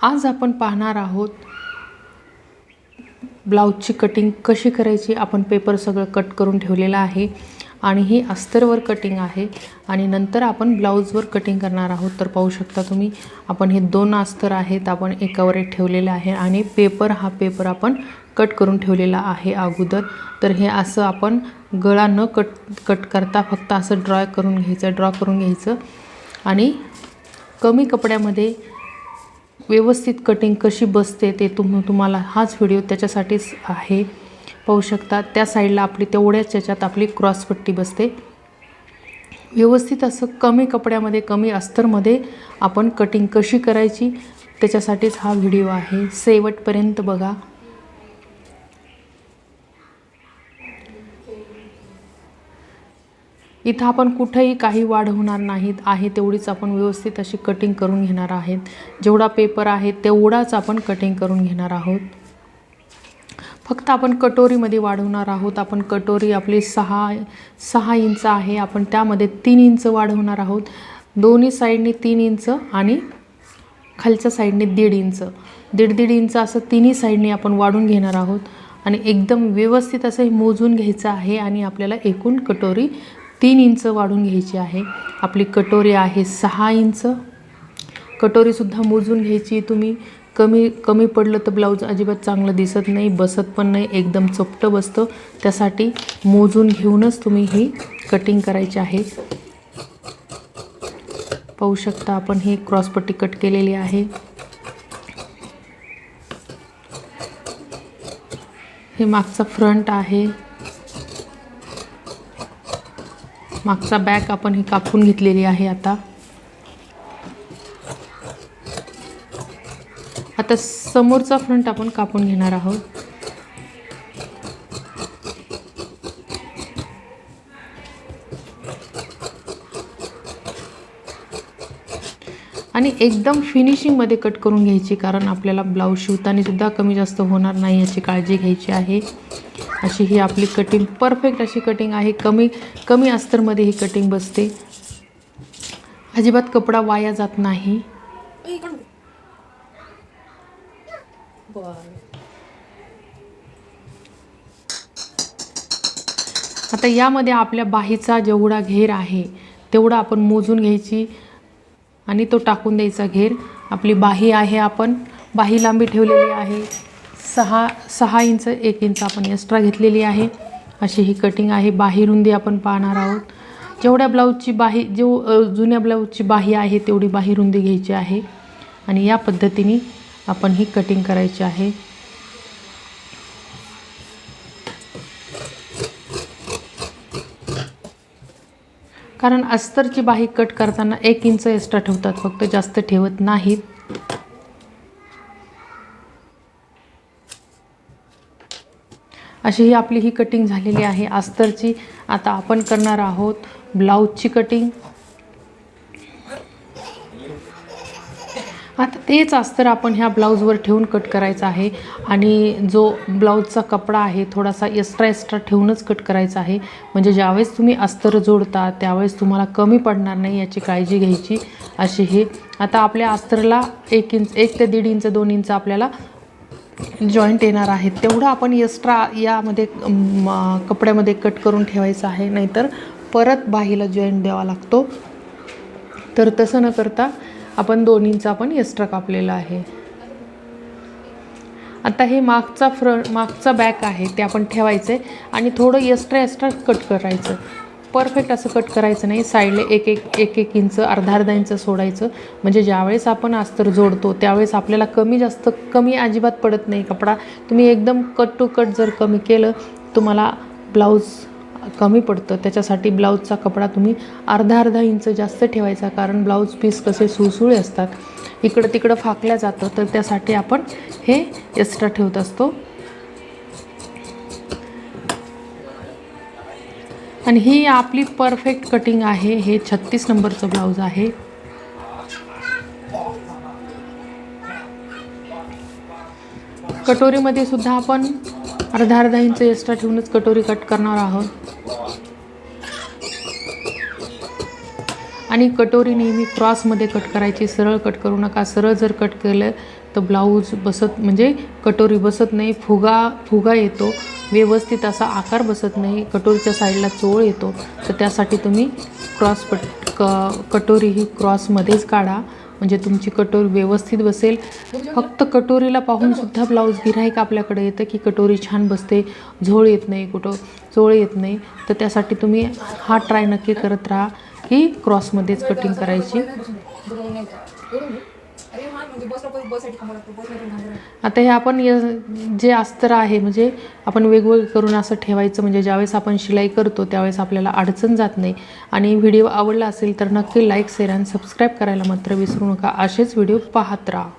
आज आपण पाहणार आहोत ब्लाऊजची कटिंग कशी करायची? आपण पेपर सगळं कट करून ठेवलेलं आहे. आणि ही अस्तरवर कटिंग आहे. आणि नंतर आपण ब्लाऊजवर कटिंग करणार आहोत. तर पाहू शकता तुम्ही आपण हे दोन अस्तर आहेत आपण एकावर एक ठेवलेले आहे. आणि पेपर हा पेपर आपण कट करून ठेवलेला आहे अगोदर. तर हे असं आपण गळा न कट कट करता फक्त असं ड्रॉ करून घ्यायचं ड्रॉ करून घ्यायचं. आणि कमी कपड्यामध्ये व्यवस्थित कटिंग कशी बसते ते तुम तुम्हाला हाच व्हिडिओ त्याच्यासाठीच आहे. पाहू शकता. त्या साईडला आपली तेवढ्याच याच्यात आपली क्रॉसपट्टी बसते. व्यवस्थित असं कमी कपड्यामध्ये कमी अस्तरमध्ये आपण कटिंग कशी करायची त्याच्यासाठीच हा व्हिडिओ आहे. शेवटपर्यंत बघा. इथं आपण कुठेही काही वाढ होणार नाहीत आहे तेवढीच आपण व्यवस्थित अशी कटिंग करून घेणार आहेत. जेवढा पेपर आहे तेवढाच आपण कटिंग करून घेणार आहोत. फक्त आपण कटोरीमध्ये वाढवणार आहोत. आपण कटोरी आपली सहा सहा इंच आहे. आपण त्यामध्ये तीन इंच वाढवणार आहोत. दोन्ही साईडने तीन इंच आणि खालच्या साईडने दीड इंच. दीड दीड इंच असं तिन्ही साईडने आपण वाढून घेणार आहोत. आणि एकदम व्यवस्थित असं हे मोजून घ्यायचं आहे आणि आपल्याला एकूण कटोरी तीन इंच वाढून घ्यायची आहे. आपली कटोरी आहे सहा इंच. कटोरीसुद्धा मोजून घ्यायची. तुम्ही कमी कमी पडलं तर ब्लाऊज अजिबात चांगलं दिसत नाही बसत पण नाही एकदम चपटं बसतं. त्यासाठी मोजून घेऊनच तुम्ही ही कटिंग करायची आहे. पाहू शकता आपण ही क्रॉसपट्टी कट केलेली आहे. हे मागचा फ्रंट आहे. मागचा बॅक आपण ही कापून घेतलेली आहे आता. आता समोरचा फ्रंट आपण कापून घेणार आहोत. आणि एकदम फिनिशिंगमध्ये कट करून घ्यायची कारण आपल्याला ब्लाऊज शिवताना सुद्धा कमी जास्त होणार नाही याची काळजी घ्यायची आहे. अशी ही आपली कटिंग परफेक्ट अशी कटिंग आहे. कमी कमी अस्तरमध्ये ही कटिंग बसते. अजिबात कपडा वाया जात नाही. आता यामध्ये आपल्या बाहीचा जेवढा घेर आहे तेवढा आपण मोजून घ्यायची आणि तो टाकून द्यायचा घेर. आपली बाही आहे आपण बाही लांबी ठेवलेली आहे. सहा सहा इंच एक इंच आपण एक्स्ट्रा घेतलेली आहे. अशी ही कटिंग आहे. बाही रुंदी आपण पाहणार आहोत. जेवढ्या ब्लाऊजची बाही जेव जुन्या ब्लाऊजची बाही आहे तेवढी बाही रुंदी घ्यायची आहे. आणि या पद्धतीने आपण ही कटिंग करायची आहे. कारण अस्तरची बाही कट करताना एक इंच एक्स्ट्रा ठेवतात. फक्त जास्त ठेवत नाहीत. अशी ही आपली ही कटिंग झालेली आहे. अस्तरची आता आपण करणार आहोत ब्लाऊजची कटिंग आता तेच अस्तर आपण ह्या ब्लाऊजवर ठेवून कट करायचं आहे. आणि जो ब्लाऊजचा कपडा आहे थोडासा एक्स्ट्रा एक्स्ट्रा ठेवूनच कट करायचा आहे. म्हणजे ज्यावेळेस तुम्ही अस्तर जोडता त्यावेळेस तुम्हाला कमी पडणार नाही याची काळजी घ्यायची अशी हे. आता आपल्या अस्तरला एक इंच एक ते दीड इंच दोन इंच आपल्याला जॉईंट येणार आहेत. तेवढं आपण एक्स्ट्रा यामध्ये कपड्यामध्ये कट करून ठेवायचं आहे. नाहीतर परत बाहीला जॉईंट द्यावा लागतो. तर तसं न करता आपण दोन्हींचा पण एक्स्ट्रा कापलेला आहे. आता हे मागचा फ्र मागचा बॅक आहे ते आपण ठेवायचं आहे आणि थोडं एक्स्ट्रा एक्स्ट्रा कट करायचं. परफेक्ट असं कट करायचं नाही. साईडला एक एक एक एक इंच अर्धा अर्धा इंच सोडायचं. म्हणजे ज्यावेळेस आपण अस्तर जोडतो त्यावेळेस आपल्याला कमी जास्त कमी अजिबात पडत नाही. कपडा तुम्ही एकदम कट टू कट जर कमी केलं तुम्हाला ब्लाऊज कमी पडतं. त्याच्यासाठी ब्लाऊजचा कपडा तुम्ही अर्धा अर्धा इंच जास्त ठेवायचा. कारण ब्लाऊज पीस कसे सुळसुळे असतात. इकडं तिकडं फाकल्या जातं. तर त्यासाठी आपण हे एक्स्ट्रा ठेवत असतो. आणि ही आपली परफेक्ट कटिंग आहे. हे छत्तीस नंबरचं ब्लाऊज आहे. कटोरीमध्ये सुद्धा आपण अर्धा अर्धा इंच एक्स्ट्रा ठेवूनच कटोरी कट करणार आहोत. आणि कटोरी नेहमी क्रॉसमध्ये कट करायची. सरळ कट करू नका. सरळ जर कट केलं तर ब्लाऊज बसत म्हणजे कटोरी बसत नाही. फुगा फुगा येतो. व्यवस्थित असा आकार बसत नाही. कटोरीच्या साईडला चोळ येतो. तर त्यासाठी तुम्ही क्रॉस पट क कटोरी ही क्रॉसमध्येच काढा. म्हणजे तुमची कटोरी व्यवस्थित बसेल. फक्त कटोरीला पाहून सुद्धा ब्लाऊज गिराईक आपल्याकडे येतं की कटोरी छान बसते. झोळ येत नाही कुठं चोळ येत नाही. तर त्यासाठी तुम्ही हा ट्राय नक्की करत राहा की क्रॉसमध्येच कटिंग करायची. आता हे आपण य- जे अस्तर आहे म्हणजे आपण वेगवेगळे करून असं ठेवायचं म्हणजे ज्यावेळेस आपण शिलाई करतो त्यावेळेस आपल्याला अडचण जात नाही. आणि व्हिडिओ आवडला असेल तर नक्की लाईक शेअर आणि सबस्क्राईब करायला मात्र विसरू नका. असेच व्हिडिओ पाहत राहा.